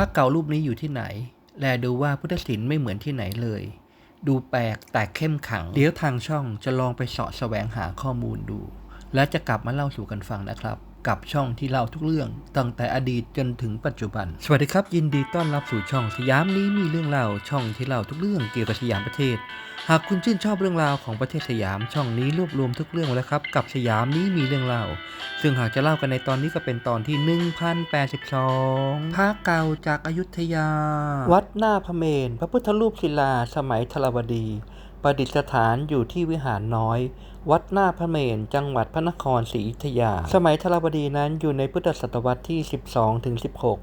ระเก่ารูปนี้อยู่ที่ไหน แลดูว่าพุทธศิลป์ไม่เหมือนที่ไหนเลย ดูแปลกแต่เข้มขัง เดี๋ยวทางช่องจะลองไปเสาะแสวงหาข้อมูลดู และจะกลับมาเล่าสู่กันฟังนะครับ กับช่องที่เล่าทุกเรื่องตั้งแต่อดีตจนถึงปัจจุบัน สวัสดีครับ ยินดีต้อนรับสู่ช่องสยามนี้มีเรื่องเล่าช่องที่เล่าทุกเรื่องเกี่ยวกับสยามประเทศ หากคุณชื่นชอบเรื่องราวของประเทศสยามช่องนี้รวบรวมทุกเรื่องไว้แล้วครับ กับสยามนี้มีเรื่องเล่าซึ่งหากจะเล่ากันในตอนนี้ก็เป็นตอนที่ 1082พระเก่าจากอายุทยา วัดหน้าพระเมรุพระพุทธรูปศิลาสมัยธรวดี ประดิษฐานอยู่ที่วิหารน้อย วัดหน้าพระเมรจังหวัดพระนครศรีอยุธยา สมัยธรวดีนั้นอยู่ในพุทธศตวรรษที่ 12ถึง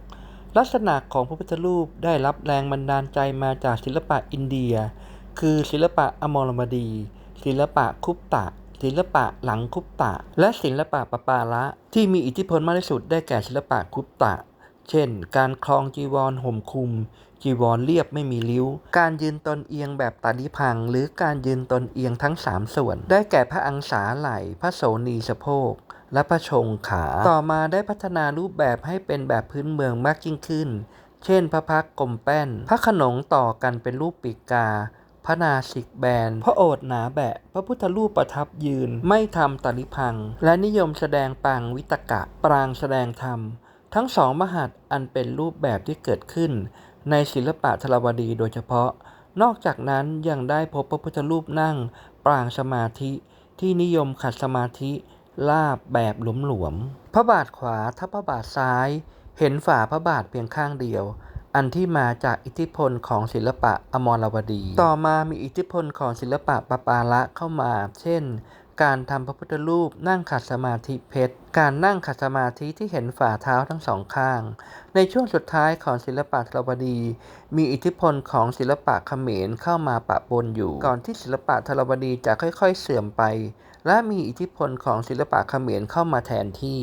16ลักษณะของพระพุทธรูปได้รับแรงบันดาลใจมาจากศิลปะอินเดีย คือศิลปะอมรมดี ศิลปะคุปตะ ศิลปะหลังคุปตะ และศิลปะปะปาละที่มีอิทธิพลมากที่สุดได้แก่ศิลปะคุปตะ เช่น การคลองจีวรห่มคลุม จีวรเรียบไม่มีริ้ว การยืนตนเอียงแบบตาลิพัง หรือการยืนตนเอียงทั้งสามส่วน ได้แก่พระอังสาไหล่พระโสนีสะโพกและพระชงขา ต่อมาได้พัฒนารูปแบบให้เป็นแบบพื้นเมืองมากยิ่งขึ้น เช่น พระพักกลมแป้น พระขนงต่อกันเป็นรูปปีกกา พระนาสิกแบน พระโอษหนาแบะ พระพุทธรูปประทับยืน ไม่ทำตริพัง และนิยมแสดงปางวิตกะ ปรางแสดงธรรม ทั้งสองมหัดอันเป็นรูปแบบที่เกิดขึ้น ในศิลปะธรวดีโดยเฉพาะ นอกจากนั้นยังได้พบพระพุทธรูปนั่งปรางสมาธิที่นิยมขัดสมาธิลาบแบบหลวมๆพระบาทขวาทับพระบาทซ้าย เห็นฝ่าพระบาทเพียงข้างเดียว อันที่มาจากอิทธิพลของศิลปะอมรวดี ต่อมามีอิทธิพลของศิลปะปะปาละเข้ามา เช่น การทำพระพุทธรูปนั่งขัดสมาธิเพชร การนั่งขัดสมาธิที่เห็นฝ่าเท้าทั้งสองข้าง ในช่วงสุดท้ายของศิลปะธรวดี มีอิทธิพลของศิลปะเขมรเข้ามาปะปนอยู่ ก่อนที่ศิลปะธรวดีจะค่อยๆเสื่อมไป และมีอิทธิพลของศิลปะเขมรเข้ามาแทนที่